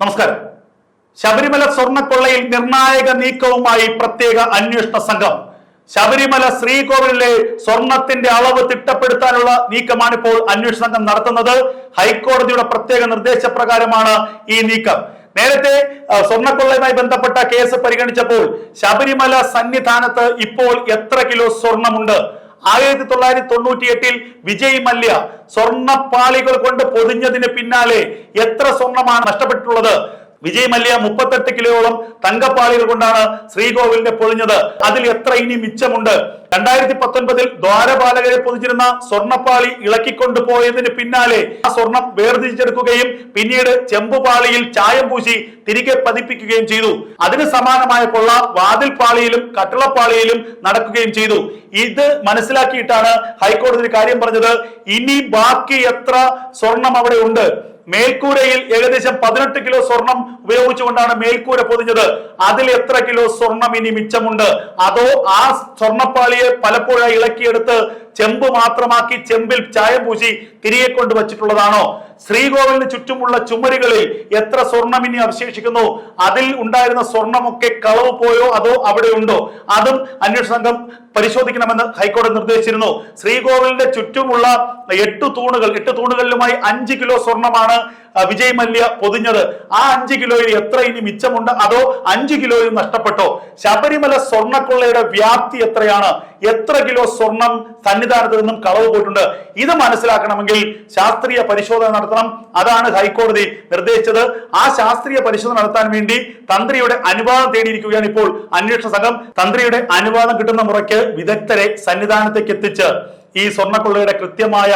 നമസ്കാരം. ശബരിമല സ്വർണക്കൊള്ളയിൽ നിർണായക നീക്കവുമായി പ്രത്യേക അന്വേഷണ സംഘം. ശബരിമല ശ്രീകോവിലെ സ്വർണത്തിന്റെ അളവ് തിട്ടപ്പെടുത്താനുള്ള നീക്കമാണ് ഇപ്പോൾ അന്വേഷണ സംഘം നടത്തുന്നത്. ഹൈക്കോടതിയുടെ പ്രത്യേക നിർദ്ദേശപ്രകാരമാണ് ഈ നീക്കം. നേരത്തെ സ്വർണക്കൊള്ളയുമായി ബന്ധപ്പെട്ട കേസ് പരിഗണിച്ചപ്പോൾ ശബരിമല സന്നിധാനത്ത് ഇപ്പോൾ എത്ര കിലോ സ്വർണമുണ്ട്? ആയിരത്തി തൊള്ളായിരത്തി തൊണ്ണൂറ്റി എട്ടിൽ വിജയ് മല്യ സ്വർണപ്പാളികൾ കൊണ്ട് പൊതിഞ്ഞതിന് പിന്നാലെ എത്ര സ്വർണമാണ് നഷ്ടപ്പെട്ടിട്ടുള്ളത്? വിജയ് മല്യ മുപ്പത്തെട്ട് കിലോയോളം തങ്കപ്പാളികൾ കൊണ്ടാണ് ശ്രീകോവിലിനെ പൊളിഞ്ഞത് അതിൽ എത്ര ഇനി മിച്ചമുണ്ട്? രണ്ടായിരത്തി പത്തൊൻപതിൽ ദ്വാരപാലകരെ പൊതിഞ്ഞിരുന്ന സ്വർണപ്പാളി ഇളക്കിക്കൊണ്ടു പോയതിന് പിന്നാലെ ആ സ്വർണം വേർതിരിച്ചെടുക്കുകയും പിന്നീട് ചെമ്പുപാളിയിൽ ചായം പൂശി തിരികെ പതിപ്പിക്കുകയും ചെയ്തു. അതിന് സമാനമായ കൊള്ള വാതിൽപ്പാളിയിലും കട്ടിളപ്പാളിയിലും നടക്കുകയും ചെയ്തു. ഇത് മനസ്സിലാക്കിയിട്ടാണ് ഹൈക്കോടതി കാര്യം പറഞ്ഞത് ഇനി ബാക്കി എത്ര സ്വർണം അവിടെ ഉണ്ട്? മേൽക്കൂരയിൽ ഏകദേശം പതിനെട്ട് കിലോ സ്വർണം ഉപയോഗിച്ചുകൊണ്ടാണ് മേൽക്കൂര പൊതിഞ്ഞത്. അതിൽ എത്ര കിലോ സ്വർണം ഇനി മിച്ചമുണ്ട്? അതോ ആ സ്വർണപ്പാളിയെ പലപ്പോഴായി ഇളക്കിയെടുത്ത് ചെമ്പ് മാത്രമാക്കി ചെമ്പിൽ ചായം പൂശി തിരികെ കൊണ്ട് വച്ചിട്ടുള്ളതാണോ ശ്രീകോവിലിന് ചുറ്റുമുള്ള ചുമരുകളിൽ എത്ര സ്വർണം ഇനി അവശേഷിക്കുന്നു? അതിൽ ഉണ്ടായിരുന്ന സ്വർണമൊക്കെ കളവ് പോയോ? അതോ അവിടെ ഉണ്ടോ? അതും അന്വേഷണ സംഘം പരിശോധിക്കണമെന്ന് ഹൈക്കോടതി നിർദ്ദേശിച്ചിരുന്നു. ശ്രീകോവിലിന്റെ ചുറ്റുമുള്ള എട്ട് തൂണുകൾ എട്ട് തൂണുകളിലുമായി അഞ്ച് കിലോ സ്വർണമാണ് വിജയ് മല്യ പൊതിഞ്ഞത്. ആ അഞ്ച് കിലോയിൽ എത്ര ഇനി മിച്ചമുണ്ട്? അതോ അഞ്ച് കിലോയിൽ നഷ്ടപ്പെട്ടോ? ശബരിമല സ്വർണക്കൊള്ളയുടെ വ്യാപ്തി എത്രയാണ്? എത്ര കിലോ സ്വർണം സന്നിധാനത്ത് നിന്നും കളവ് പോയിട്ടുണ്ട്? ഇത് മനസ്സിലാക്കണമെങ്കിൽ ശാസ്ത്രീയ പരിശോധന നടത്തണം. അതാണ് ഹൈക്കോടതി നിർദ്ദേശിച്ചത്. ആ ശാസ്ത്രീയ പരിശോധന നടത്താൻ വേണ്ടി തന്ത്രിയുടെ അനുവാദം തേടിയിരിക്കുകയാണ് ഇപ്പോൾ അന്വേഷണ സംഘം. തന്ത്രിയുടെ അനുവാദം കിട്ടുന്ന മുറയ്ക്ക് വിദഗ്ധരെ സന്നിധാനത്തേക്ക് എത്തിച്ച് ഈ സ്വർണക്കൊള്ളയുടെ കൃത്യമായ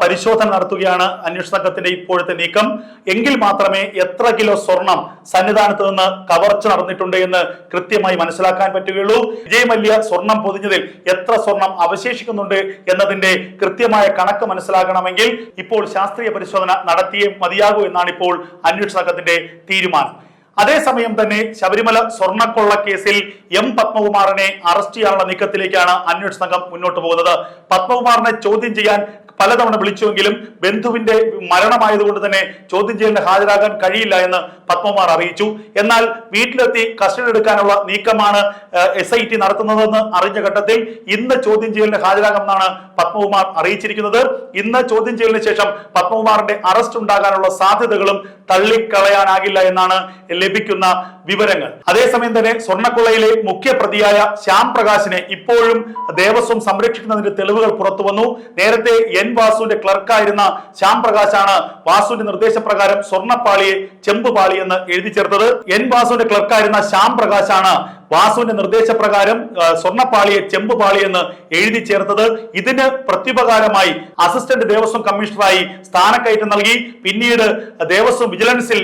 പരിശോധന നടത്തുകയാണ് അന്വേഷണ സംഘത്തിന്റെ ഇപ്പോഴത്തെ നീക്കം. എങ്കിൽ മാത്രമേ എത്ര കിലോ സ്വർണം സന്നിധാനത്ത് നിന്ന് കവർച്ച നടന്നിട്ടുണ്ട് എന്ന് കൃത്യമായി മനസ്സിലാക്കാൻ പറ്റുകയുള്ളൂ. വിജയ് മല്യ സ്വർണം പൊതിഞ്ഞതിൽ എത്ര സ്വർണം അവശേഷിക്കുന്നുണ്ട് എന്നതിന്റെ കൃത്യമായ കണക്ക് മനസ്സിലാക്കണമെങ്കിൽ ഇപ്പോൾ ശാസ്ത്രീയ പരിശോധന നടത്തിയേ മതിയാകൂ എന്നാണ് ഇപ്പോൾ അന്വേഷണ സംഘത്തിന്റെ തീരുമാനം. അതേസമയം തന്നെ ശബരിമല സ്വർണക്കൊള്ള കേസിൽ എം പത്മകുമാറിനെ അറസ്റ്റ് ചെയ്യാനുള്ള നീക്കത്തിലേക്കാണ് അന്വേഷണ സംഘം മുന്നോട്ട് പോകുന്നത്. പത്മകുമാറിനെ ചോദ്യം ചെയ്യാൻ പലതവണ വിളിച്ചുവെങ്കിലും ബന്ധുവിന്റെ മരണമായതുകൊണ്ട് തന്നെ ചോദ്യം ചെയ്യലിന് ഹാജരാകാൻ കഴിയില്ല എന്ന് പത്മമാർ അറിയിച്ചു. എന്നാൽ വീട്ടിലെത്തി കസ്റ്റഡി എടുക്കാനുള്ള നീക്കമാണ് എസ് ഐ ടി നടത്തുന്നതെന്ന് അറിഞ്ഞ ഘട്ടത്തിൽ ഇന്ന് ചോദ്യം ചെയ്യലിന് ഹാജരാകുമെന്നാണ് പത്മകുമാർ അറിയിച്ചിരിക്കുന്നത്. ഇന്ന് ചോദ്യം ചെയ്യലിന് ശേഷം പത്മകുമാറിന്റെ അറസ്റ്റ് ഉണ്ടാകാനുള്ള സാധ്യതകളും തള്ളിക്കളയാനാകില്ല എന്നാണ് ലഭിക്കുന്ന വിവരങ്ങൾ. അതേസമയം തന്നെ സ്വർണക്കൊള്ളയിലെ മുഖ്യ പ്രതിയായ ശ്യാം പ്രകാശിനെ ഇപ്പോഴും ദേവസ്വം സംരക്ഷിക്കുന്നതിന്റെ തെളിവുകൾ പുറത്തു വന്നു. നേരത്തെ എൻ വാസുവിന്റെ ക്ലർക്കായിരുന്ന ശ്യാം പ്രകാശാണ് വാസുവിന്റെ നിർദ്ദേശപ്രകാരം സ്വർണപ്പാളിയെ ചെമ്പുപാളി എന്ന് എഴുതി ചേർത്തത്. എൻ വാസുവിന്റെ ക്ലർക്കായിരുന്ന ശ്യാം പ്രകാശാണ് വാസുവിന്റെ നിർദ്ദേശപ്രകാരം സ്വർണപ്പാളിയെ ചെമ്പുപാളി എന്ന് എഴുതി ചേർത്തത്. ഇതിന് പ്രത്യുപകാരമായി അസിസ്റ്റന്റ് ദേവസ്വം കമ്മീഷണറായി സ്ഥാനക്കയറ്റം നൽകി. പിന്നീട് ദേവസ്വം വിജിലൻസിൽ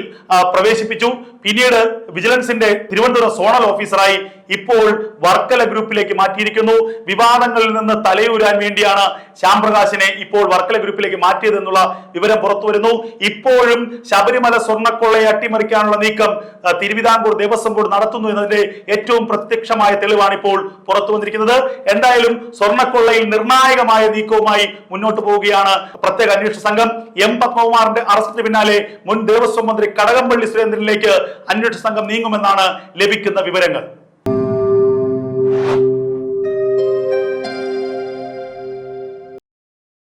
പ്രവേശിപ്പിച്ചു. പിന്നീട് വിജിലൻസിന്റെ തിരുവനന്തപുരം സോണൽ ഓഫീസറായി ഇപ്പോൾ വർക്കല ഗ്രൂപ്പിലേക്ക് മാറ്റിയിരിക്കുന്നു. വിവാദങ്ങളിൽ നിന്ന് തലയൂരാൻ വേണ്ടിയാണ് ശ്യാം പ്രകാശിനെ ഇപ്പോൾ വർക്കല ഗ്രൂപ്പിലേക്ക് മാറ്റിയതെന്നുള്ള വിവരം പുറത്തു വരുന്നു. ഇപ്പോഴും ശബരിമല സ്വർണക്കൊള്ളയെ അട്ടിമറിക്കാനുള്ള നീക്കം തിരുവിതാംകൂർ ദേവസ്വം ബോർഡ് നടത്തുന്നു എന്നതിന്റെ ഏറ്റവും പ്രത്യക്ഷമായ തെളിവാണ് ഇപ്പോൾ പുറത്തു വന്നിരിക്കുന്നത്. എന്തായാലും സ്വർണക്കൊള്ളയിൽ നിർണായകമായ നീക്കവുമായി മുന്നോട്ട് പോവുകയാണ് പ്രത്യേക അന്വേഷണ സംഘം. എം പത്മകുമാറിന്റെ അറസ്റ്റിന് പിന്നാലെ മുൻ ദേവസ്വം മന്ത്രി കടകംപള്ളി സുരേന്ദ്രനിലേക്ക് അന്വേഷണ സംഘം നീങ്ങുമെന്നാണ് ലഭിക്കുന്ന വിവരങ്ങൾ.